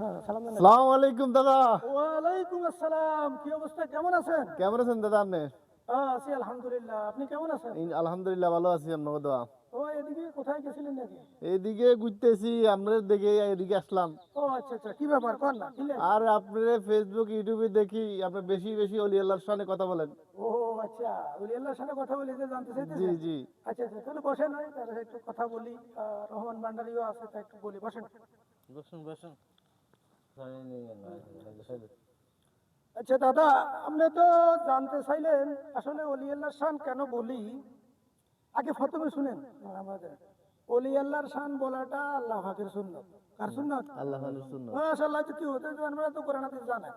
সালাম আলাইকুম। দাদা। ওয়ালাইকুম আসসালাম কি অবস্থা? কেমন আছেন? কেমন আছেন দাদা আপনি? আছি আলহামদুলিল্লাহ। আপনি কেমন আছেন? আলহামদুলিল্লাহ ভালো আছি আপনাকে দোয়া। ও এদিকে কোথায় গেছিলেন নাকি? এইদিকে ঘুরতেছি আমরা দেখে এদিকে আসলাম। ও আচ্ছা আচ্ছা কি ব্যাপার? কর না আর আপনার ফেসবুক ইউটিউবে দেখি আপনি বেশি বেশি অলি আল্লাহর সামনে কথা বলেন। ও আচ্ছা আল্লাহর সাথে কথা বলি জানতে জি চাইতেছেন? জি আচ্ছা আচ্ছা তাহলে বসেন তাহলে একটু কথা বলি। রহমান ভান্ডারিও আছে তা একটু বলি বসেন। বসুন বসুন। আচ্ছা দাদা আপনি তো জানতে চাইলেন আসলে অলি আল্লাহর শান কেন বলি? আগে প্রথমে শুনেন। আমাদের অলি আল্লাহর শান বলাটা আল্লাহ পাকের সুন্নত। কার সুন্নত? আল্লাহ মাশাআল্লাহ কি হতে আমরা তো কোরআন হাদিস জানা।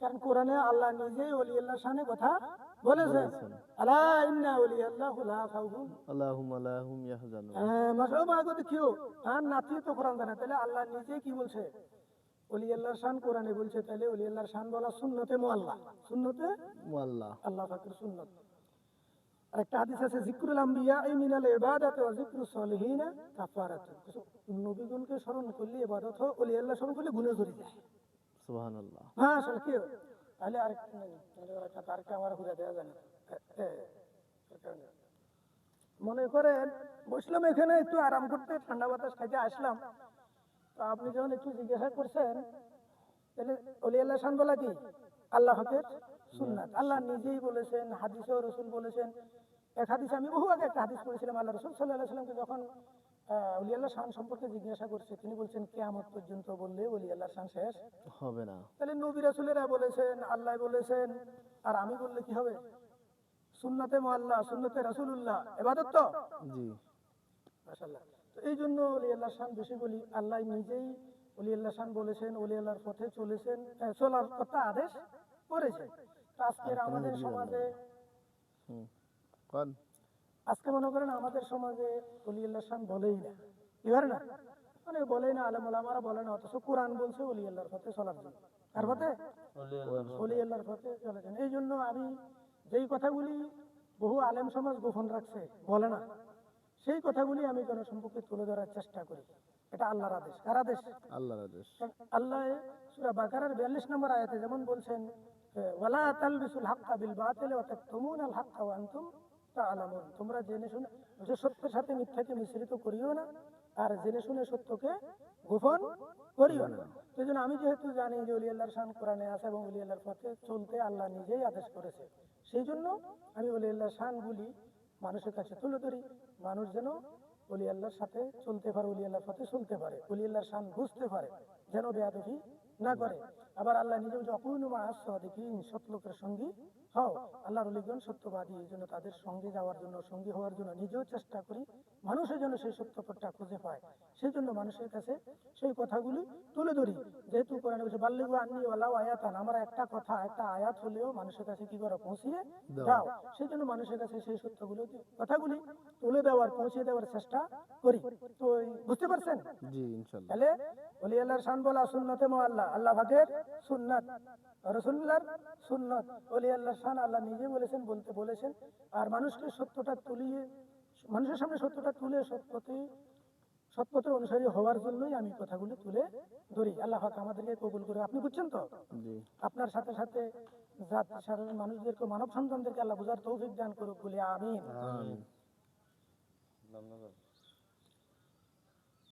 কারণ কোরআনে আল্লাহ নিজেই অলি আল্লাহর শানে কথা বলেছেন। আলা ইন্না অলি আল্লাহ লা খাউফুন। আল্লাহুম আর নাতি তো কোরআন জানে। তাহলে আল্লাহ নিজে কি বলছে? অলি আল্লাহর শান কোরআনে বলছে তাহলে অলি আল্লাহর শান বলা সুন্নতে মুআল্লা সুন্নতে আল্লাহ আল্লাহ পাকের সুন্নত। একটা হাদিস আছে জিকরুল আম্বিয়া এই মিনাল ইবাদাত ওয়া জিকরুস সলিহিন কাফারাত নবীগণকে স্মরণ করলে ইবাদত হয় অলি আল্লাহ স্মরণ করলে গুনাহ ধরে যায়। সুবহানাল্লাহ। হ্যাঁ আসলে কি? তাহলে নেই তাহলে আরেকটা তারকে আমার ঘুরে দেওয়া জানি। মনে করেন বসলাম এখানে একটু আরাম করতে ঠান্ডা বাতাস খাইতে আসলাম। তো আপনি যখন একটু জিজ্ঞাসা করছেন তাহলে অলি আল্লাহ শান বলা কি? আল্লাহ হকের সুন্নাত। আল্লাহ নিজেই বলেছেন হাদিসেও রসুল বলেছেন। এক হাদিস আমি বহু আগে একটা হাদিস পড়েছিলাম আল্লাহ রসুল সাল্লাহ সাল্লামকে যখন অলি আল্লাহ শান সম্পর্কে জিজ্ঞাসা করছে তিনি বলছেন কেয়ামত পর্যন্ত বললে অলি আল্লাহ শান শেষ হবে না। তাহলে নবী রাসুলেরা বলেছেন আল্লাহ বলেছেন আর আমি বললে কি হবে? সুন্নতে মোয়াল্লা সুন্নতে রাসুল্লাহ এবাদত তো? জি। মাশাআল্লাহ। তো এই জন্য অলি আল্লাহ শান বেশি বলি আল্লাহ নিজেই অলি আল্লাহ শান বলেছেন অলি আল্লাহর পথে চলেছেন চলার কথা আদেশ করেছেন। তো আজকের আমাদের সমাজে আজকে মনে করেন আমাদের সমাজে অলি আল্লাহ শান বলেই না। এবার না? মানে বলেই না আলম আলামারা বলে না অথচ কোরআন বলছে অলি আল্লাহর পথে চলার জন্য। কার পথে? অলি আল্লাহর পথে চলেছেন এই জন্য আমি যেই কথাগুলি বহু আলেম সমাজ গোপন রাখছে বলে না। সেই কথাগুলি আমি জনসম্মুখে তুলে ধরার চেষ্টা করি। এটা আল্লাহর আদেশ। কার আদেশ? আল্লাহর আদেশ। আল্লাহ সূরা বাকারার 42 নম্বর আয়াতে যেমন বলছেন ওয়ালা তালবিসুল হাক্কা বিল বাতিল ওয়া তাকতুমুনাল হাক্কা ওয়া আনতুম তাআলামুন। তোমরা জেনে শুনে যে সত্যের সাথে মিথ্যাকে মিশ্রিত করিও না আর জেনে শুনে সত্যকে গোপন করিও না। সেই জন্য আমি যেহেতু জানি যে অলি আল্লাহর শান কোরআনে আছে এবং অলি আল্লাহর পথে চলতে আল্লাহ নিজেই আদেশ করেছে সেই জন্য আমি অলি আল্লাহর শানগুলি মানুষের কাছে তুলে ধরি, মানুষ যেন অলি আল্লাহর সাথে চলতে পারে অলি আল্লাহর সাথে চলতে পারে অলি আল্লাহর শান বুঝতে পারে, যেন বেয়াদবি না করে। আবার আল্লাহ নিজেও যখন আসছো দেখি সৎ লোকের সঙ্গী হও। আল্লাহর অলিগণ সত্যবাদী এই জন্য তাদের সঙ্গে যাওয়ার জন্য সঙ্গী হওয়ার জন্য নিজেও চেষ্টা করি মানুষের জন্য সেই সত্য পথটা খুঁজে পায় সেই জন্য মানুষের কাছে সেই কথাগুলি তুলে ধরি। যেহেতু কোরআনে বলছে বাল্লিগু আন্নি ওয়ালাও আয়াতান আমরা একটা কথা একটা আয়াত হলেও মানুষের কাছে কি করে? পৌঁছিয়ে দাও। সেই জন্য মানুষের কাছে সেই সত্যগুলো কথাগুলি তুলে দেওয়ার পৌঁছে দেওয়ার চেষ্টা করি। তো বুঝতে পারছেন? জি ইনশাআল্লাহ তাহলে অলি আল্লাহর শান বলা সুন্নতে মোয়াল্লা আল্লাহ ভাগের সুন্নাত। রসুল্লাহর সুন্নত। অলি আল্লাহর শান আল্লাহ নিজে বলেছেন বলতে বলেছেন। আর মানুষকে সত্যটা তুলিয়ে মানুষের সামনে সত্যটা তুলে সত্যতে সৎপথের অনুসারী হওয়ার জন্যই আমি কথাগুলো তুলে ধরি। আল্লাহ পাক আমাদেরকে কবুল করে আপনি বুঝছেন তো? আপনার সাথে সাথে জাত সাধারণ মানুষদেরকে মানব সন্তানদেরকে আল্লাহ বুঝার তৌফিক দান করুক বলে আমিন। আমিন।